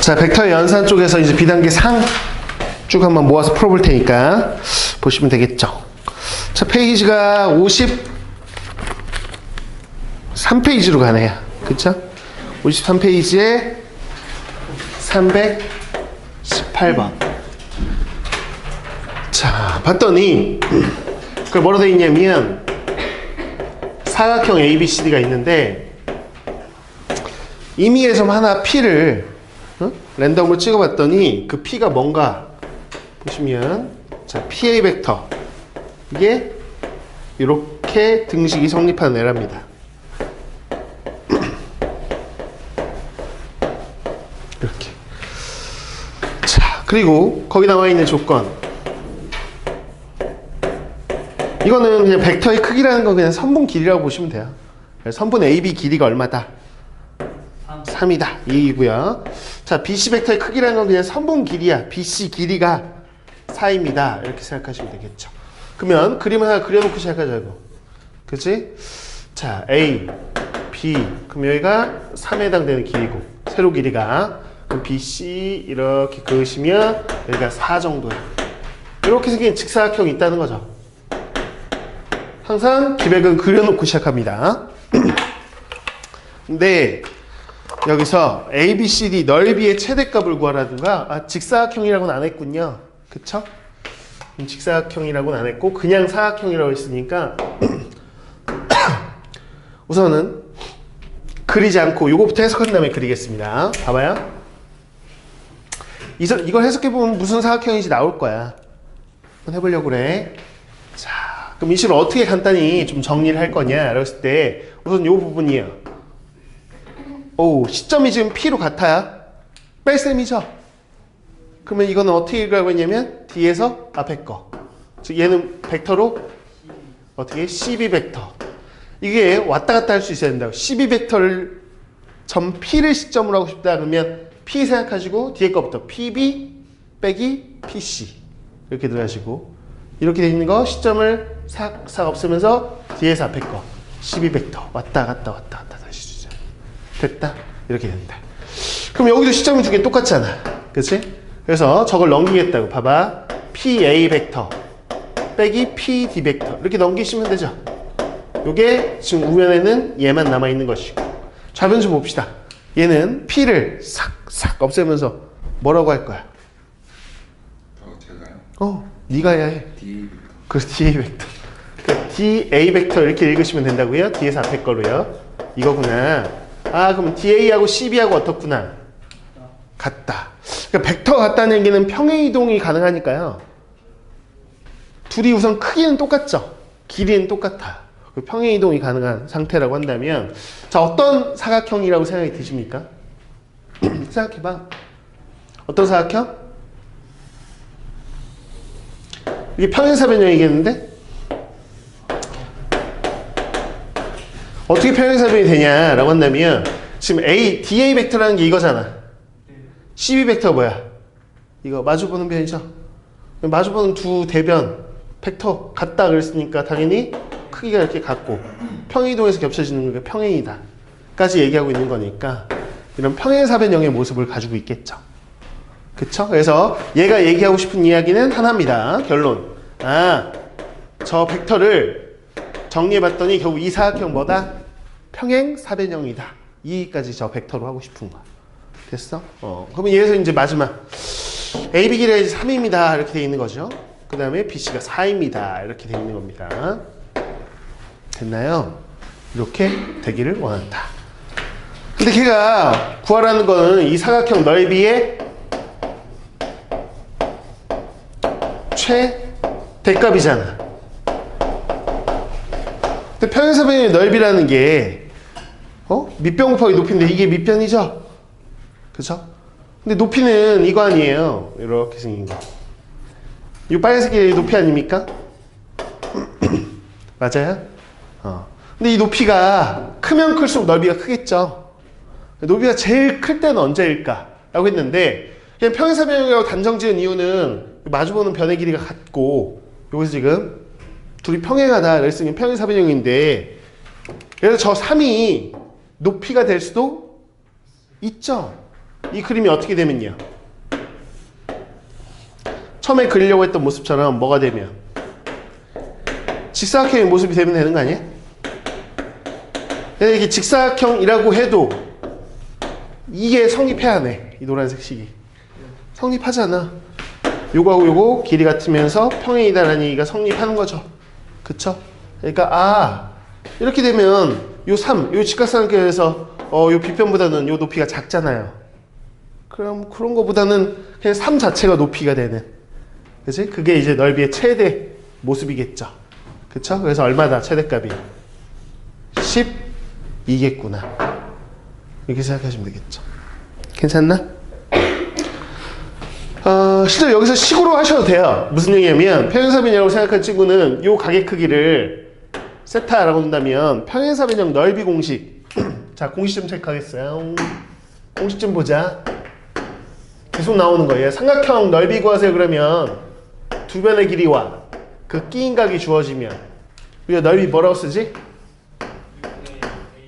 자, 벡터 연산 쪽에서 이제 비단계 상 쭉 한번 모아서 풀어볼 테니까 보시면 되겠죠. 자, 페이지가 53페이지로 가네요. 그쵸? 53페이지에 318번. 자, 봤더니, 그 뭐로 돼 있냐면, 사각형 ABCD가 있는데, 임의에서 하나 P를 어? 랜덤으로 찍어봤더니 그 P가 뭔가 보시면 자 PA 벡터 이게 이렇게 등식이 성립하는 애랍니다. 이렇게 자 그리고 거기 나와 있는 조건 이거는 그냥 벡터의 크기라는 건 그냥 선분 길이라고 보시면 돼요. 선분 AB 길이가 얼마다? 3 이다. 이 얘기고요. 자, BC 벡터의 크기라는 건 그냥 선분 길이야. BC 길이가 4입니다. 이렇게 생각하시면 되겠죠. 그러면 그림 하나 그려놓고 시작하자고. 그치? 자, A, B. 그럼 여기가 3에 해당되는 길이고, 세로 길이가. 그럼 BC 이렇게 그으시면 여기가 4 정도야. 이렇게 생긴 직사각형이 있다는 거죠. 항상 기백은 그려놓고 시작합니다. 근데 여기서 A, B, C, D 넓이의 최대값을 구하라든가 아, 직사각형이라고는 안 했군요. 그쵸? 음, 직사각형이라고는 안 했고 그냥 사각형이라고 했으니까 우선은 그리지 않고 요거부터 해석한 다음에 그리겠습니다. 봐봐요. 이걸 해석해보면 무슨 사각형인지 나올 거야. 한번 해보려고 그래. 자, 그럼 이 식을 어떻게 간단히 좀 정리를 할 거냐? 했을 때 우선 요 부분이에요. 오, 시점이 지금 P로 같아요. 뺄셈이죠? 그러면 이거는 어떻게 읽으라고 했냐면 D에서 앞에 거. 즉 얘는 벡터로 어떻게 12 벡터. 이게 왔다 갔다 할 수 있어야 된다고. 12 벡터를 점 P를 시점으로 하고 싶다 그러면 P 생각하시고 뒤에 거부터 PB 빼기 PC 이렇게 들어가시고 이렇게 돼 있는 거 시점을 싹 싹 없애면서 뒤에서 앞에 거 12 벡터 왔다 갔다 왔다 갔다. 됐다. 이렇게 된다. 그럼 여기도 시점이 두 개 똑같잖아. 그치? 그래서 저걸 넘기겠다고. 봐봐. PA 벡터 빼기 PD 벡터. 이렇게 넘기시면 되죠. 요게 지금 우변에는 얘만 남아있는 것이고. 좌변 좀 봅시다. 얘는 P를 싹싹 없애면서 뭐라고 할 거야? 어, 제가요? 어, 네가 해야 해. D 그 DA 벡터. 그 DA 벡터 이렇게 읽으시면 된다고요? 뒤에서 앞에 거로요. 이거구나. 아, 그럼 DA하고 CB하고 어떻구나? 같다. 그러니까 벡터 같다는 얘기는 평행 이동이 가능하니까요. 둘이 우선 크기는 똑같죠. 길이는 똑같아. 그 평행 이동이 가능한 상태라고 한다면 자, 어떤 사각형이라고 생각이 드십니까? 생각해 봐. 어떤 사각형? 이게 평행사변형이겠는데? 어떻게 평행사변이 되냐라고 한다면 지금 A, DA 벡터라는 게 이거잖아. CB 벡터 뭐야? 이거 마주보는 변이죠? 마주보는 두 대변 벡터 같다 그랬으니까 당연히 크기가 이렇게 같고 평행이동에서 겹쳐지는 게 평행이다 까지 얘기하고 있는 거니까 이런 평행사변형의 모습을 가지고 있겠죠. 그쵸? 그래서 얘가 얘기하고 싶은 이야기는 하나입니다. 결론. 아, 저 벡터를 정리해봤더니 결국 이 사각형 뭐다? 평행 사변형이다. 이까지 저 벡터로 하고 싶은 거야. 됐어? 어. 그러면 얘에서 이제 마지막. AB 이제 3입니다. 이렇게 돼 있는 거죠. 그 다음에 BC가 4입니다. 이렇게 돼 있는 겁니다. 됐나요? 이렇게 되기를 원한다. 근데 걔가 구하라는 거는 이 사각형 넓이의 최대값이잖아. 근데 평행사변의 넓이라는 게 어? 밑변 곱하기 높이인데 이게 밑변이죠? 그죠? 근데 높이는 이거 아니에요. 이렇게 생긴 거. 이 빨간색이 높이 아닙니까? 맞아요? 어. 근데 이 높이가 크면 클수록 넓이가 크겠죠? 높이가 제일 클 때는 언제일까? 라고 했는데 그냥 평행사변형이라고 단정 지은 이유는 마주보는 변의 길이가 같고 여기서 지금 둘이 평행하다 그랬으니 평행 사변형인데 그래서 저 3이 높이가 될 수도 있죠. 이 그림이 어떻게 되면요? 처음에 그리려고 했던 모습처럼 뭐가 되면 직사각형의 모습이 되면 되는 거 아니에요? 이게 직사각형이라고 해도 이게 성립해야 하네 이 노란색 식이 성립하잖아 요거하고 요거 길이 같으면서 평행이다라는 얘기가 성립하는 거죠 그쵸? 그러니까 아 이렇게 되면 요 3, 요 직각삼각형에서 어, 요 비편보다는 요 높이가 작잖아요 그럼 그런 거보다는 그냥 3 자체가 높이가 되는 그지? 그게 이제 넓이의 최대 모습이겠죠 그쵸? 그래서 얼마다 최대값이 12겠구나 이렇게 생각하시면 되겠죠 괜찮나? 어, 실제 여기서 식으로 하셔도 돼요. 무슨 얘기냐면 평행사변이라고 생각한 친구는 요 가게 크기를 세타라고 한다면 평행사변형 넓이 공식 자 공식 좀 체크하겠어요. 공식 좀 보자. 계속 나오는 거예요. 삼각형 넓이 구하세요 그러면 두 변의 길이와 그 끼인 각이 주어지면 우리가 넓이 뭐라고 쓰지?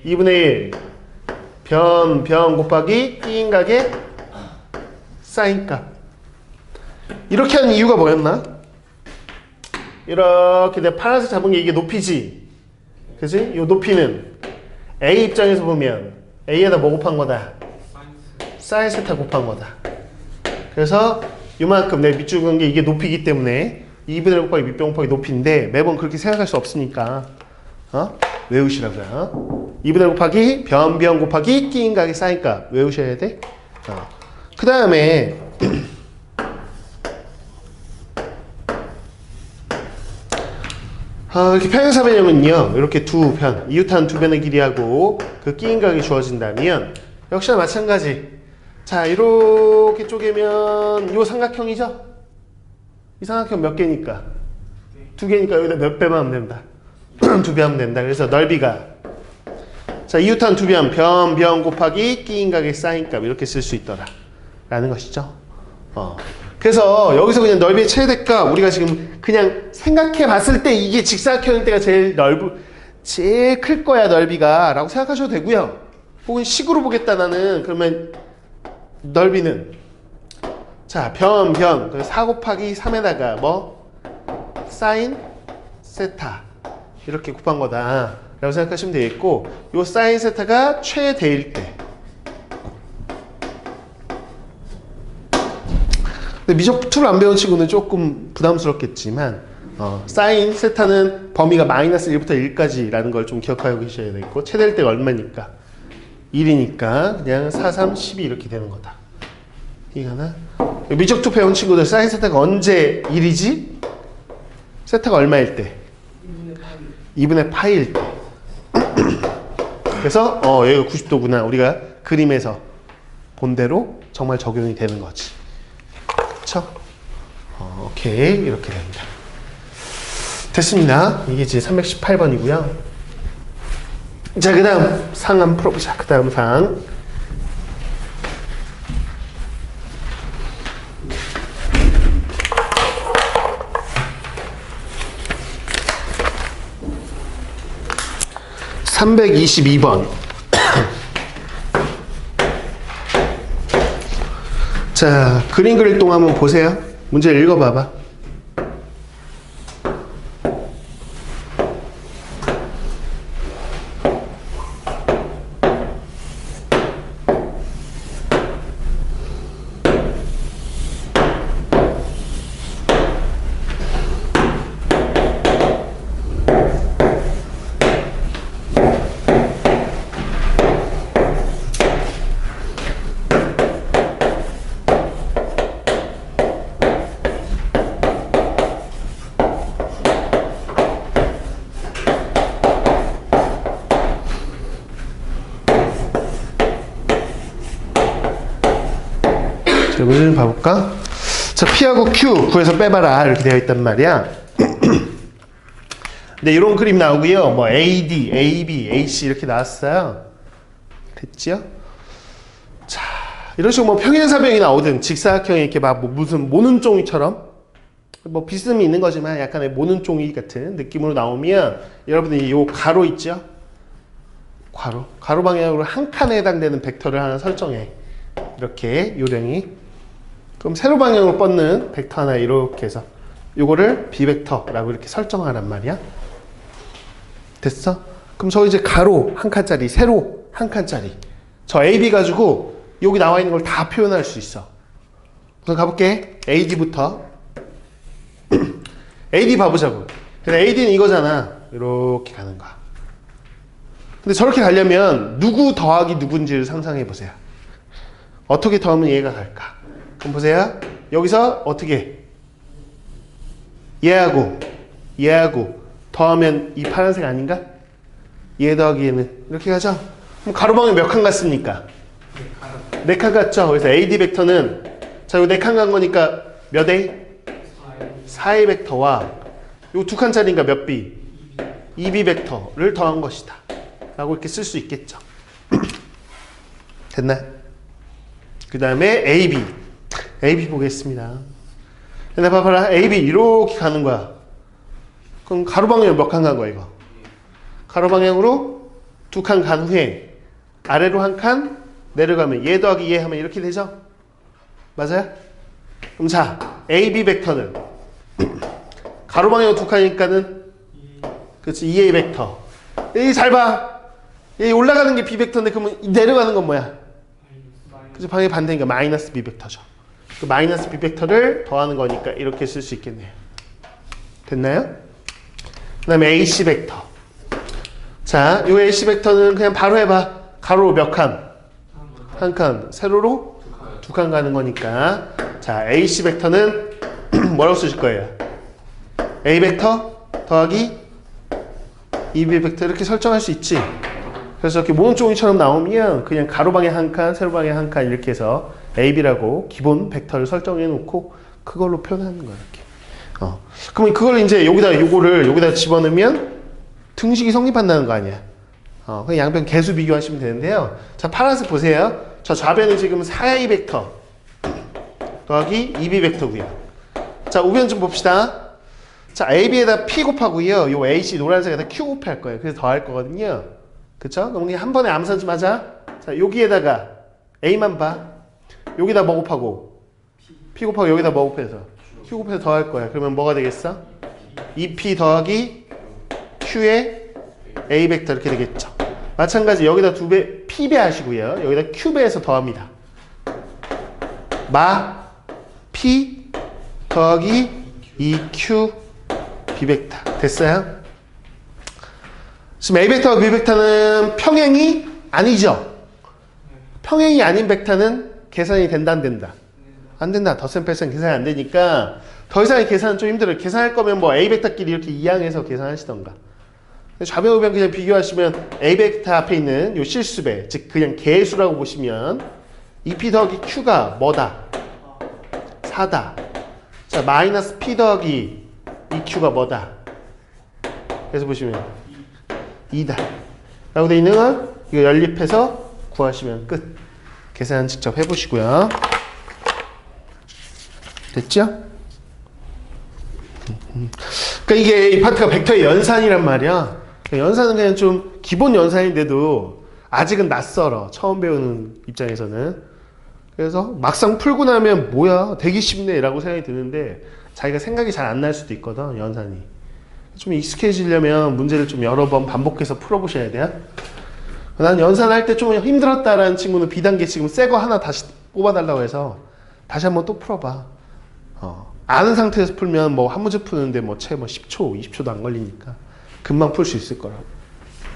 2분의 1 변, 변 곱하기 끼인 각의 사인값 이렇게 하는 이유가 뭐였나? 이렇게 내가 파란색 잡은 게 이게 높이지 그지? 이 높이는 A 입장에서 보면 A에다 뭐 곱한 거다? 사인 세타 곱한 거다 그래서 이만큼 내가 밑줄 그은 게 이게 높이기 때문에 2분의 1 곱하기 밑변 곱하기 높이인데 매번 그렇게 생각할 수 없으니까 어? 외우시라고요 2분의 1 곱하기 변변 곱하기 끼인 각의 사인값 외우셔야 돼 어. 그 다음에 아, 이렇게 평행사변형은요 이렇게 두 편, 이웃한 두 변의 길이하고 그 끼인 각이 주어진다면 역시나 마찬가지 자 이렇게 쪼개면 요 삼각형이죠? 이 삼각형 몇 개니까? 두 개니까 여기다 몇 배만 하면 된다 두 배 하면 된다 그래서 넓이가 자 이웃한 두 변, 변, 변 곱하기 끼인 각의 사인값 이렇게 쓸 수 있더라 라는 것이죠 어. 그래서 여기서 그냥 넓이의 최대값 우리가 지금 그냥 생각해 봤을 때 이게 직사각형일 때가 제일 넓 제일 클 거야 넓이가 라고 생각하셔도 되고요. 혹은 식으로 보겠다 나는. 그러면 넓이는? 자 변, 변 4 곱하기 3에다가 뭐? 사인 세타. 이렇게 곱한 거다. 라고 생각하시면 되겠고 요 사인 세타가 최대일 때 근데 미적 툴을 안 배운 친구는 조금 부담스럽겠지만 어, 사인 세타는 범위가 마이너스 1부터 1까지라는 걸 좀 기억하고 계셔야 되겠고 최대일 때가 얼마니까 1이니까 그냥 4, 3, 12 이렇게 되는 거다 이해가나? 미적 투 배운 친구들 사인 세타가 언제 1이지? 세타가 얼마일 때? 2분의 파이일 때 그래서 어 여기가 90도구나 우리가 그림에서 본 대로 정말 적용이 되는 거지 그쵸? 어, 오케이 이렇게 됩니다. 됐습니다. 이게 이제 318번이고요. 자 그 다음 상 한번 풀어보자. 그 다음 상. (322번) 자, 그림 그릴 동안 한번 보세요. 문제 읽어봐봐. 자, 문제 좀 봐볼까? 자, P하고 Q 구해서 빼봐라. 이렇게 되어 있단 말이야. 네, 이런 그림 나오고요. 뭐 AD, AB, AC 이렇게 나왔어요. 됐죠? 자, 이런 식으로 뭐 평행사변이 나오든 직사각형이 이렇게 막 뭐 무슨 모는 종이처럼 뭐 비스듬히 있는 거지만 약간의 모는 종이 같은 느낌으로 나오면 여러분들이 요 가로 있죠? 가로. 가로 방향으로 한 칸에 해당되는 벡터를 하나 설정해. 이렇게 요령이 그럼 세로 방향으로 뻗는 벡터 하나 이렇게 해서 요거를 비벡터라고 이렇게 설정하란 말이야. 됐어? 그럼 저 이제 가로 한 칸짜리 세로 한 칸짜리. 저 AB 가지고 여기 나와 있는 걸 다 표현할 수 있어. 우선 가볼게. AD부터. AD 봐보자고. 근데 AD는 이거잖아. 이렇게 가는 거야. 근데 저렇게 가려면 누구 더하기 누군지를 상상해 보세요. 어떻게 더하면 얘가 갈까 그럼 보세요 여기서 어떻게 얘하고 얘하고 더하면 이 파란색 아닌가? 얘 더하기 얘는 이렇게 가죠 그럼 가로방에 몇칸 갔습니까? 네 칸 갔죠 그래서 AD 벡터는 자 이거 네칸 간 거니까 몇 A? 4A 벡터와 요 두 칸짜리니까 몇 B? 2B 벡터를 더한 것이다. 라고 이렇게 쓸 수 있겠죠. 됐나요? 그 다음에 AB. AB 보겠습니다. 근데 봐봐라. AB 이렇게 가는 거야. 그럼 가로 방향으로 몇칸 간 거야, 이거? 가로 방향으로 두 칸 간 후에 아래로 한 칸 내려가면 얘 더하기 얘 하면 이렇게 되죠? 맞아요? 그럼 자, AB 벡터는 가로 방향으로 두 칸이니까는 그렇지 2A 벡터. 여기 잘 봐. 여기 올라가는 게 B 벡터인데 그러면 이 내려가는 건 뭐야? 그죠 방향 반대니까 마이너스 B 벡터죠. 그 마이너스 B 벡터를 더하는 거니까 이렇게 쓸 수 있겠네요. 됐나요? 그 다음에 AC 벡터. 자, 요 AC 벡터는 그냥 바로 해봐. 가로로 몇 칸? 한 칸. 세로로 두 칸 가는 거니까. 자, AC 벡터는 뭐라고 쓰실 거예요? A 벡터 더하기 2B 벡터 이렇게 설정할 수 있지. 그래서 이렇게 모노 종이처럼 나오면 그냥 가로 방향 한 칸, 세로 방향 한 칸 이렇게 해서 AB라고 기본 벡터를 설정해 놓고 그걸로 표현하는 거야 이렇게. 어. 그러면 그걸 이제 여기다 요거를 여기다 집어넣으면 등식이 성립한다는 거 아니야. 어, 그냥 양변 개수 비교하시면 되는데요. 자, 파란색 보세요. 저 좌변은 지금 4A 벡터 더하기 2B 벡터고요. 자, 우변 좀 봅시다. 자, AB에다 P 곱하고요. 요 AC 노란색에다 Q 곱할 거예요. 그래서 더할 거거든요. 그쵸? 그럼 그냥 한 번에 암산 좀 하자. 자, 여기에다가 A만 봐. 여기다 뭐 곱하고 P 곱하고 여기다 뭐 곱해서 Q 곱해서 더할 거야. 그러면 뭐가 되겠어? 2P 더하기 Q의 A 벡터 이렇게 되겠죠. 마찬가지 여기다 두 배 P배 하시고요. 여기다 Q배해서 더합니다. 마 P 더하기 2Q B벡터 됐어요? 지금 A 벡터와 B 벡터는 평행이 아니죠? 평행이 아닌 벡터는 계산이 된다 안 된다? 안 된다. 덧셈 뺄셈 계산이 안 되니까 더 이상의 계산은 좀 힘들어요. 계산할 거면 뭐 A 벡터끼리 이렇게 이항해서 계산하시던가. 좌변 우변 그냥 비교하시면 A 벡터 앞에 있는 요 실수배 즉 그냥 개수라고 보시면 2P 더하기 Q가 뭐다? 4다. 자 마이너스 P 더하기 2Q가 뭐다? 그래서 보시면 2다. 라고 돼 있는 건 이거 연립해서 구하시면 끝. 계산 직접 해보시고요. 됐죠? 그러니까 이게 이 파트가 벡터의 연산이란 말이야. 그러니까 연산은 그냥 좀 기본 연산인데도 아직은 낯설어. 처음 배우는 입장에서는. 그래서 막상 풀고 나면 뭐야 되게 쉽네 라고 생각이 드는데 자기가 생각이 잘 안 날 수도 있거든 연산이. 좀 익숙해지려면 문제를 좀 여러 번 반복해서 풀어보셔야 돼요. 난 연산할 때 좀 힘들었다라는 친구는 비단계 지금 새 거 하나 다시 뽑아달라고 해서 다시 한번 또 풀어봐. 어. 아는 상태에서 풀면 뭐 한 문제 푸는데 뭐 채 뭐 10초, 20초도 안 걸리니까 금방 풀 수 있을 거라고.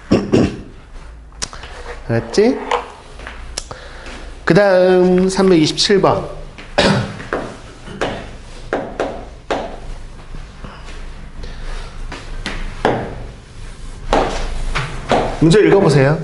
알았지? 그 다음 327번. 문제 읽어보세요.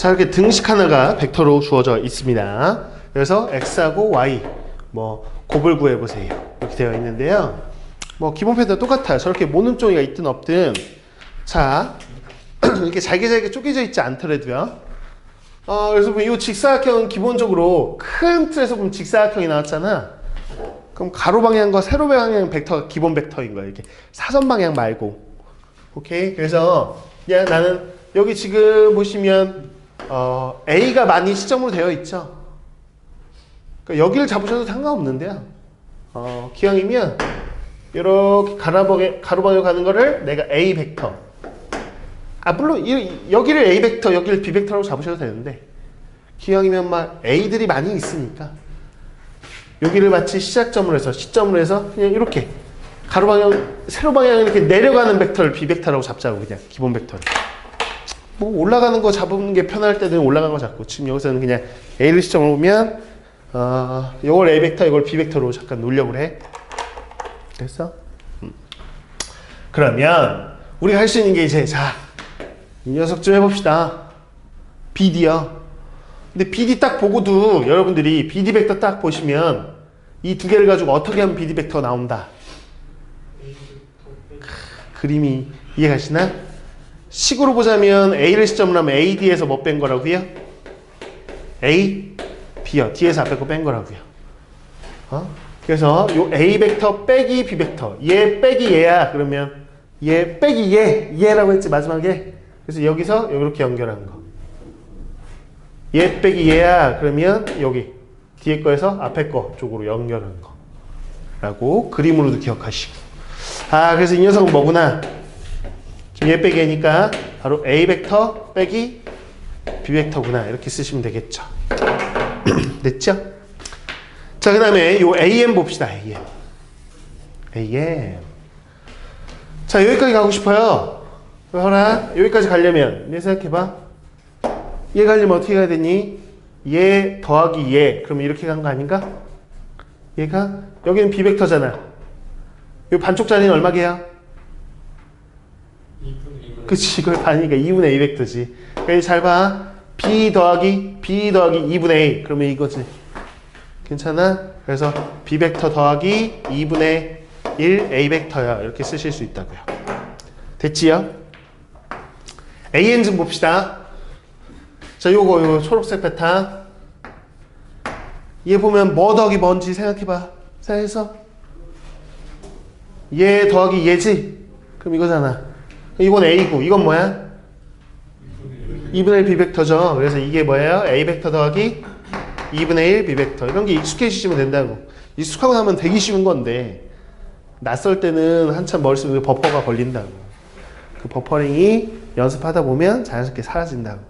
자 이렇게 등식 하나가 벡터로 주어져 있습니다. 그래서 x하고 y 뭐 곱을 구해 보세요. 이렇게 되어 있는데요. 뭐 기본 패턴 똑같아요. 저렇게 모눈종이가 있든 없든 자 이렇게 잘게 잘게 쪼개져 있지 않더라도요. 어, 그래서 보면 이 직사각형은 기본적으로 큰 틀에서 보면 직사각형이 나왔잖아. 그럼 가로 방향과 세로 방향 벡터가 기본 벡터인 거야. 이렇게 사선 방향 말고. 오케이. 그래서 야 나는 여기 지금 보시면 어, A가 많이 시점으로 되어 있죠. 그러니까 여기를 잡으셔도 상관없는데요. 어, 기왕이면 이렇게 가로방에 가로방향 가는 거를 내가 A 벡터. 아 물론 이, 여기를 A 벡터, 여기를 B 벡터라고 잡으셔도 되는데 기왕이면 막 A들이 많이 있으니까 여기를 마치 시작점으로 해서 시점으로 해서 그냥 이렇게 가로 방향, 세로 방향 이렇게 내려가는 벡터를 B 벡터라고 잡자고 그냥 기본 벡터를. 뭐 올라가는 거 잡는 게 편할 때는 올라가는 거 잡고 지금 여기서는 그냥 A를 시점으로 보면 어, 이걸 A 벡터, 이걸 B 벡터로 잠깐 놓으려고 해. 됐어? 음. 그러면 우리가 할 수 있는 게 이제 자, 이 녀석 좀 해봅시다. BD요. 근데 BD 딱 보고도 여러분들이 BD 벡터 딱 보시면 이 두 개를 가지고 어떻게 하면 BD 벡터가 나온다. 크, 그림이 이해가시나? 식으로 보자면 A를 시점으로 하면 AD에서 뭐 뺀 거라고요? A, B요. D에서 앞에 거 뺀 거라고요. 어? 그래서 요 A 벡터 빼기 B 벡터 얘 빼기 얘야 그러면 얘 빼기 얘 얘라고 했지 마지막에 그래서 여기서 이렇게 연결한 거. 얘 빼기 얘야 그러면 여기 뒤에 거에서 앞에 거 쪽으로 연결한 거 라고 그림으로도 기억하시고 아 그래서 이 녀석은 뭐구나 얘 빼기 얘니까 바로 A 벡터 빼기 B 벡터구나 이렇게 쓰시면 되겠죠 됐죠? 자 그 다음에 요 AM 봅시다 AM AM 자 여기까지 가고 싶어요 봐라 여기까지 가려면 얘 생각해봐 얘 가려면 어떻게 가야 되니? 얘 더하기 얘 그러면 이렇게 간 거 아닌가? 얘가 여기는 비벡터잖아 이 반쪽 자리는 얼마게요? 그치 이걸 반이니까 2분의 A 벡터지 그러니까 잘봐 B 더하기 B 더하기 2분의 A 그러면 이거지 괜찮아? 그래서 B 벡터 더하기 2분의 1 A 벡터야 이렇게 쓰실 수 있다고요 됐지요? AN 좀 봅시다 자, 요거, 요 초록색 베타. 얘 보면 뭐 더하기 뭔지 생각해봐. 생각해서. 얘 더하기 얘지? 그럼 이거잖아. 이건 A고, 이건 뭐야? 2분의 1 비벡터죠. 그래서 이게 뭐예요? A 벡터 더하기 2분의 1 비벡터. 이런 게 익숙해지시면 된다고. 익숙하고 나면 되기 쉬운 건데, 낯설 때는 한참 머릿속에 버퍼가 걸린다고. 그 버퍼링이 연습하다 보면 자연스럽게 사라진다고.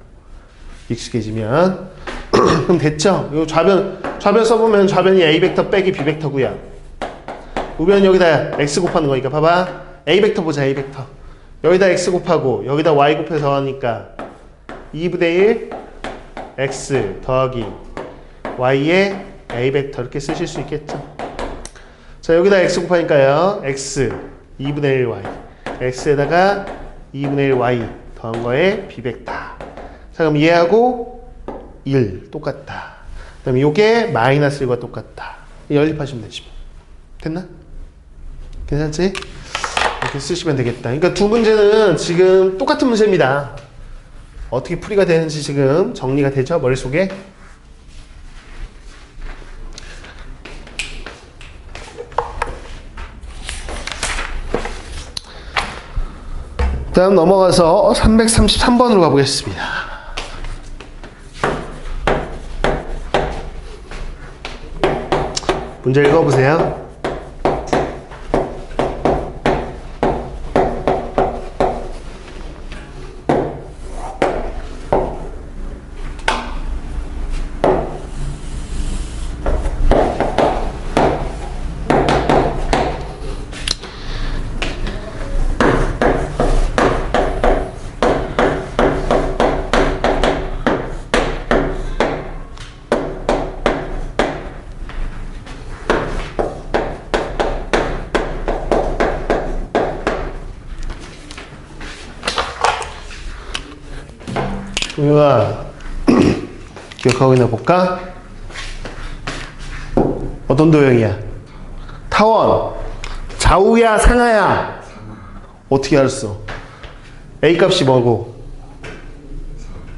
익숙해지면 그럼 됐죠? 요 좌변 좌변 써보면 좌변이 a 벡터 빼기 b 벡터고요. 우변 여기다 x 곱하는 거니까 봐봐 a 벡터 보자 a 벡터 여기다 x 곱하고 여기다 y 곱해서 하니까 2분의 1 x 더하기 y의 a 벡터 이렇게 쓰실 수 있겠죠? 자 여기다 x 곱하니까요 x 2분의 1 y x에다가 2분의 1 y 더한 거에 b 벡터 자, 그럼 얘하고 1 똑같다. 그 다음에 요게 마이너스 1과 똑같다. 연립하시면. 뭐. 됐나? 괜찮지? 이렇게 쓰시면 되겠다. 그러니까 두 문제는 지금 똑같은 문제입니다. 어떻게 풀이가 되는지 지금 정리가 되죠? 머릿속에? 다음 넘어가서 333번으로 가보겠습니다. 문제 읽어보세요. 동영아, 기억하고 있나 볼까? 어떤 도형이야? 타원. 좌우야, 상하야? 어떻게 알았어? A 값이 뭐고?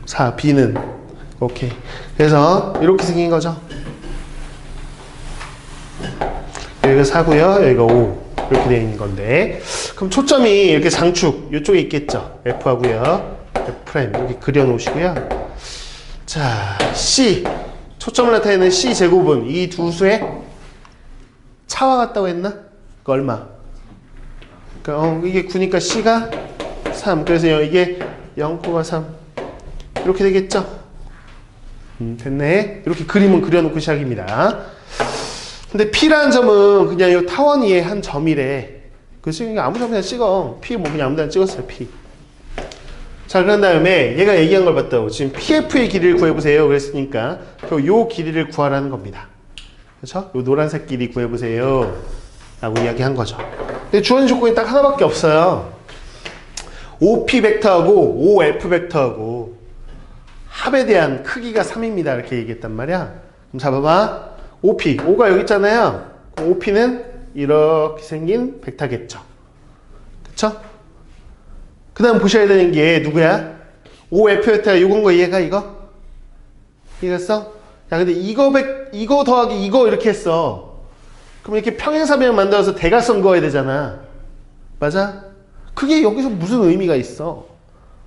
4, B는? 오케이. 그래서 이렇게 생긴 거죠. 여기가 4고요. 여기가 5. 이렇게 되어 있는 건데. 그럼 초점이 이렇게 장축 이쪽에 있겠죠. F하고요. F' 이렇게 그려 놓으시고요. 자, C. 초점을 나타내는 C 제곱은 이 두 수의 차와 같다고 했나? 그 얼마? 그러니까 어, 이게 9니까 C가 3. 그래서 이게 0,3. 이렇게 되겠죠? 음, 됐네. 이렇게 그림은 그려놓고 시작입니다. 근데 P라는 점은 그냥 이 타원 위에 한 점이래. 그래서 그냥 아무 점이나 찍어. P 뭐 그냥 아무 데나 찍었어요, P. 자, 그런 다음에 얘가 얘기한 걸 봤다고. 지금 PF의 길이를 구해보세요. 그랬으니까 그요 길이를 구하라는 겁니다. 그렇죠? 요 노란색 길이 구해보세요. 라고 이야기한 거죠. 근데 주어진 조건이 딱 하나밖에 없어요. OP 벡터하고 OF 벡터하고 합에 대한 크기가 3입니다. 이렇게 얘기했단 말이야. 그럼 잡아봐. OP. O가 여기 있잖아요. OP는 이렇게 생긴 벡터겠죠. 그쵸? 그 다음 보셔야 되는 게 누구야? OF 벡터가 요건 거 이해가 이거? 이해했어? 야 근데 이거 백 이거 더하기 이거 이렇게 했어. 그럼 이렇게 평행사변 만들어서 대각선 그어야 되잖아. 맞아? 그게 여기서 무슨 의미가 있어?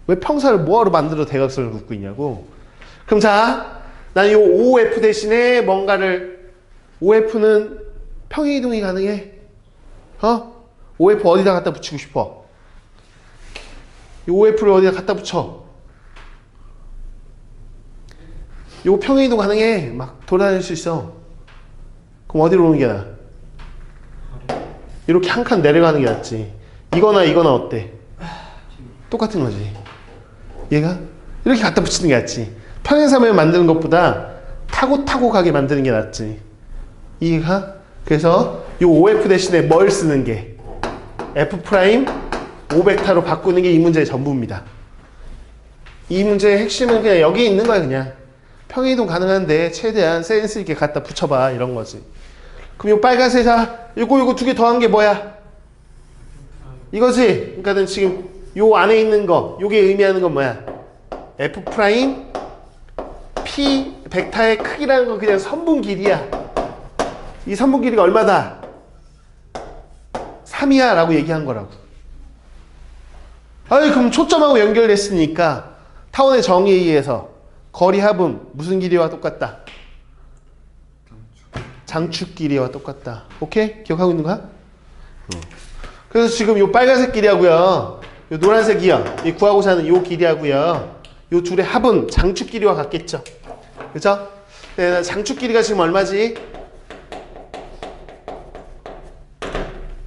왜 평사를 뭐하러 만들어 대각선을 긋고 있냐고. 그럼 자, 나는 이 OF 대신에 뭔가를 OF는 평행 이동이 가능해. 어? OF 어디다 갖다 붙이고 싶어? 이 OF를 어디다 갖다 붙여? 이거 평행 이동 가능해. 막 돌아다닐 수 있어. 그럼 어디로 오는 게 나아? 이렇게 한 칸 내려가는 게 낫지. 이거나 이거나 어때? 똑같은 거지. 얘가 이렇게 갖다 붙이는 게 낫지. 평행사면을 만드는 것보다 타고 타고 가게 만드는 게 낫지. 이해가? 그래서 이 OF 대신에 뭘 쓰는 게 F 프라임 5벡터로 바꾸는 게 이 문제의 전부입니다. 이 문제의 핵심은 그냥 여기 있는 거야 그냥. 평행이동 가능한데 최대한 센스 있게 갖다 붙여봐 이런 거지. 그럼 이 빨간색 자 요거 요거 두 개 더한 게 뭐야? 이거지. 그러니까는 지금 요 안에 있는 거 요게 의미하는 건 뭐야? F 프라임 P 벡터의 크기라는 건 그냥 선분 길이야. 이 선분 길이가 얼마다? 3이야 라고 얘기한 거라고. 아니 그럼 초점하고 연결됐으니까 타원의 정의에 의해서 거리 합은 무슨 길이와 똑같다? 장축 길이와 똑같다. 오케이? 기억하고 있는 거야? 어. 그래서 지금 요 빨간색 길이하고요. 요 노란색이요. 이 구하고자 하는 요 길이하고요. 요 둘의 합은 장축 길이와 같겠죠? 그죠? 네, 장축 길이가 지금 얼마지?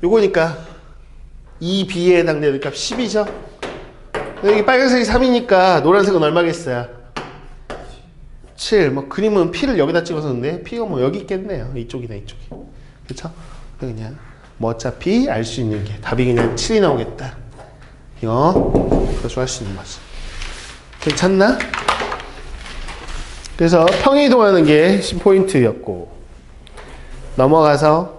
요거니까 2B에 해당되는 값 10이죠? 여기 빨간색이 3이니까 노란색은 얼마겠어요? 7. 뭐 그림은 P를 여기다 찍었었는데 P가 뭐 여기 있겠네요. 이쪽이나 이쪽이. 그쵸? 그냥 뭐 어차피 알 수 있는 게 답이 그냥 7이 나오겠다. 이거 그래서 할 수 있는 거지. 괜찮나? 그래서 평이동하는 게 10포인트였고 넘어가서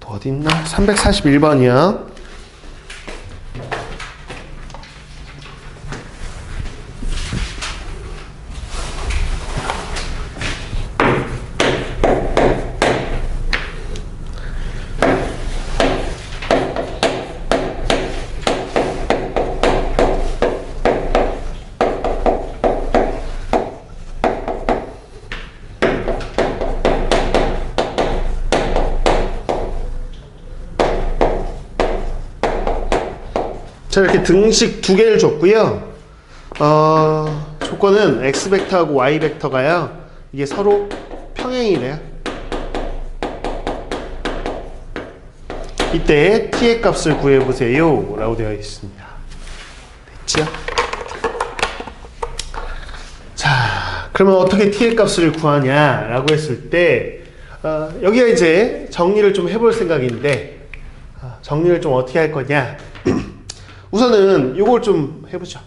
또 어디 있나? 341번이요. 자 이렇게 등식 두 개를 줬고요. 어, 조건은 x 벡터하고 y 벡터가요. 이게 서로 평행이래요. 이때 t의 값을 구해보세요. 라고 되어 있습니다. 됐죠? 자, 그러면 어떻게 t의 값을 구하냐? 라고 했을 때, 어, 여기가 이제 정리를 좀 해볼 생각인데, 어, 정리를 좀 어떻게 할 거냐? 우선은 요걸 좀 해보죠.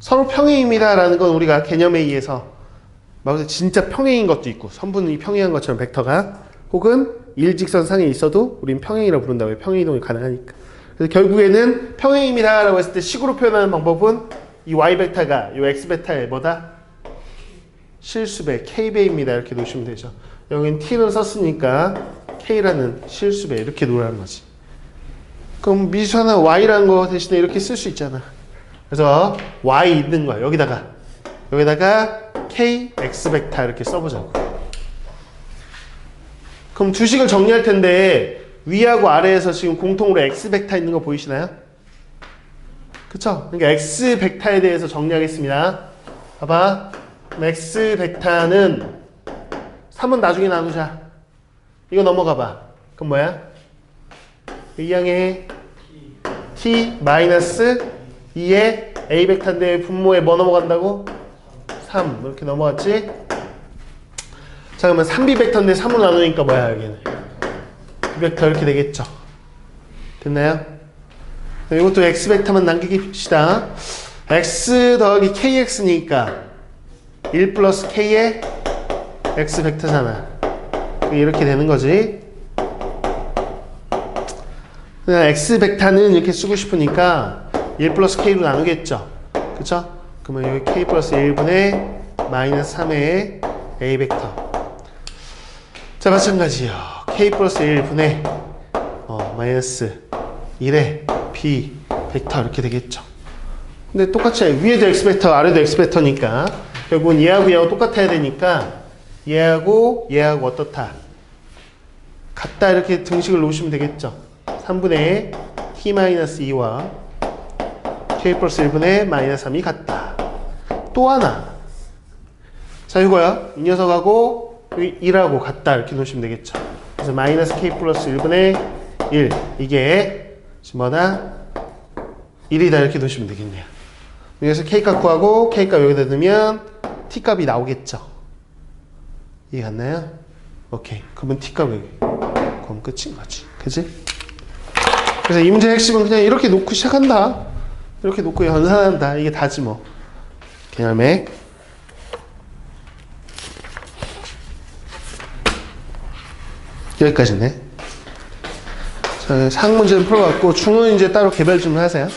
서로 평행입니다라는 건 우리가 개념에 의해서 말 그대로 진짜 평행인 것도 있고 선분이 평행한 것처럼 벡터가 혹은 일직선 상에 있어도 우린 평행이라고 부른다. 왜 평행 이동이 가능하니까. 그래서 결국에는 평행입니다라고 했을 때 식으로 표현하는 방법은 이 y 벡터가 이 x 벡터의 뭐다? 실수배 k배입니다. 이렇게 놓으시면 되죠. 여기는 t를 썼으니까 k라는 실수배 이렇게 놓으라는 거지. 그럼 미수하나 y라는 거 대신에 이렇게 쓸 수 있잖아. 그래서 y 있는 거야. 여기다가 여기다가 k x 벡터 이렇게 써보자고. 그럼 두 식을 정리할 텐데 위하고 아래에서 지금 공통으로 x 벡터 있는 거 보이시나요? 그쵸? 그러니까 x 벡터에 대해서 정리하겠습니다. 봐봐. x 벡터는 3은 나중에 나누자. 이거 넘어가 봐. 그럼 뭐야? 이항의 t 마이너스 2의 a 벡터인데 분모에 뭐 넘어간다고? 3 이렇게 넘어갔지? 자 그러면 3b 벡터인데 3으로 나누니까 뭐야 여기는? 벡터 이렇게 되겠죠? 됐나요? 네, 이것도 x 벡터만 남기시다. x 더하기 kx니까 1 플러스 k의 x 벡터잖아. 이렇게 되는 거지. 그냥 x 벡터는 이렇게 쓰고 싶으니까 1 플러스 k로 나누겠죠. 그쵸? 그러면 여기 k 플러스 1분의 마이너스 3의 a 벡터. 자, 마찬가지요. k 플러스 1분의 어, 마이너스 1의 b 벡터 이렇게 되겠죠. 근데 똑같이 위에도 x 벡터, 아래도 x 벡터니까 결국은 얘하고 얘하고 똑같아야 되니까 얘하고 얘하고 어떻다? 같다 이렇게 등식을 놓으시면 되겠죠. 3분의 t-2와 k 플러스 1분의 마이너스 3이 같다. 또 하나. 자, 이거야. 이 녀석하고 여기 1하고 같다. 이렇게 놓으시면 되겠죠. 그래서 마이너스 k 플러스 1분의 1. 이게 지금 뭐다? 1이다. 이렇게 놓으시면 되겠네요. 여기서 k값 구하고 k값 여기다 넣으면 t값이 나오겠죠. 이해 갔나요? 오케이. 그러면 t값 여기. 그럼 끝인 거지. 그지? 그래서 이 문제의 핵심은 그냥 이렇게 놓고 시작한다. 이렇게 놓고 연산한다. 이게 다지 뭐. 개념의 여기까지네. 자, 상 문제는 풀어갖고 중은 이제 따로 개별 좀 하세요.